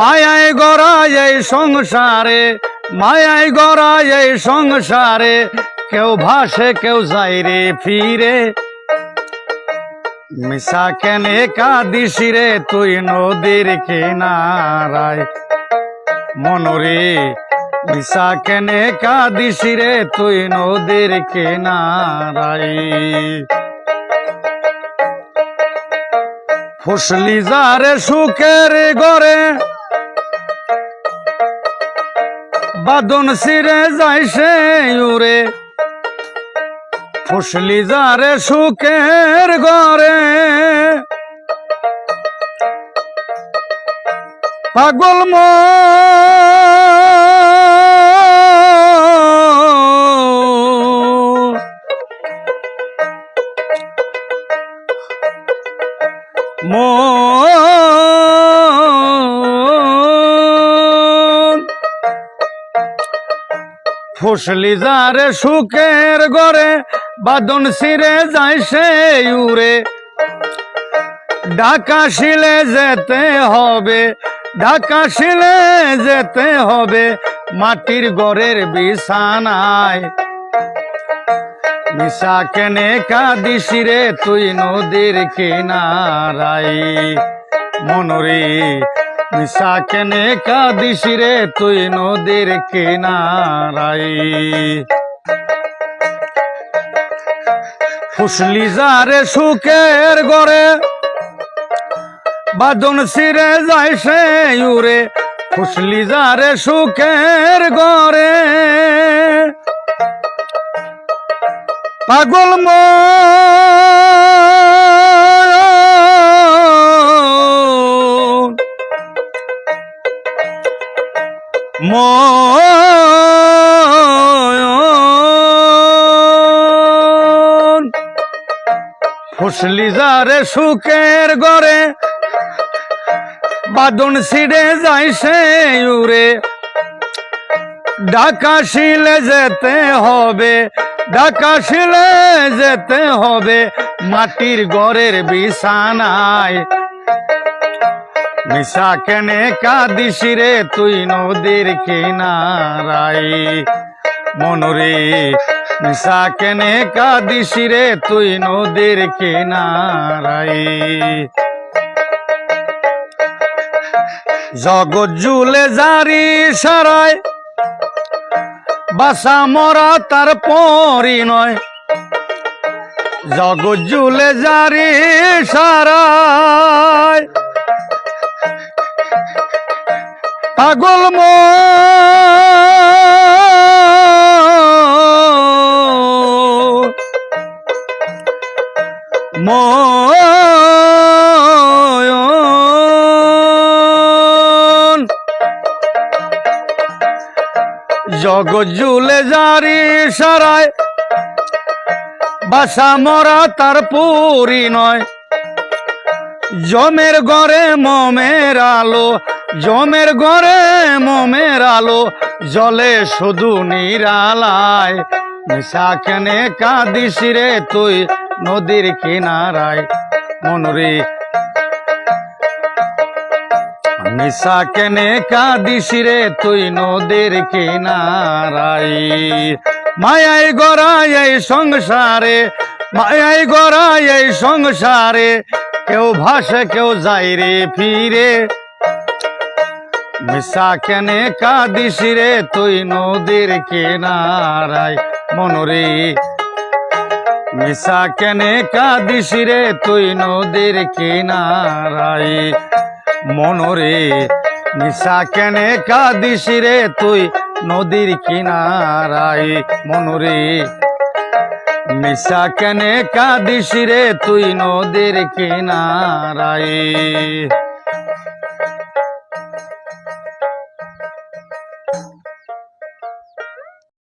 মায়ায় গড়ায় এই সংসারে, মায়ায় গড়ায় এই সংসারে, কেউ ভাসে, কেউ যায় রে ফিরে। মিশা কেনে কাঁদিস রে তুই নদীর কিনারায়? মনরে, মিশা কেনে কাঁদিস রে তুই নদীর কিনারায়? ফুসলি যারে সুখের গড়ে বাদন সিরে যায় সে উরে ফুসলি যারে সুখের গরে পাগল মন ফুসলি যারে সুখের গড়ে, বাদন সিরে যায় সে উড়ে। ঢাকা শিলে যেতে হবে, ঢাকা শিলে যেতে হবে, মাটির গড়ের বিছানায়। নিশা কেনে কাঁদিস তুই নদীর কিনারাই মনরে নিশা কেনে কাঁদিস রে তুই নদীর কিনারাই ফুসলি যারে সুখের গড়ে বাদন সিরে যায় সে উরে ফুসলি যারে সুখের গড়ে, পাগল মন ফুসলি যারে সুখের গড়ে, বাদন সিড়ে যায় সে উড়ে। শিলে যেতে হবে, ঢাকা শিলে যেতে হবে, মাটির ঘরের বিছানায়। মিশা কেনে কাঁদিস তুই নদীর কিনারাই মনরে মিশা কেনে কাঁদিস তুই নদীর কিনারাই জগৎ জুলে জারি সারায়, বাসা মরা তার পরিণয় জগৎ জুলে জারি সারায় পাগল মন জগৎ জুলে জারি সারায় বাসা মরা তার পরিণয় জমের গড়ে মমের আলো জমের গড়ে মমের আলো, জলে শুধু নিরালায়। মিশা কেনে কাঁদিস রে তুই নদীর কিনারায়। মনরে মিশা কেনে কাঁদিস রে তুই নদীর কিনারাই মায়াই গড়াই এই সংসারে মায়াই গড়াই এই সংসারে। কেউ ভাসে, কেউ যায় রে ফিরে। মিশা কেনে কাঁদিস রে তুই নদীর কিনারায় মনরে মিশা কেনে কাঁদিস রে তুই নদীর কিনারায় মনরে নিশা কেনে কাঁদিস রে তুই নদীর কিনারায় মনরে মিশা কেনে কাঁদিস রে তুই নদীর কিনারায়।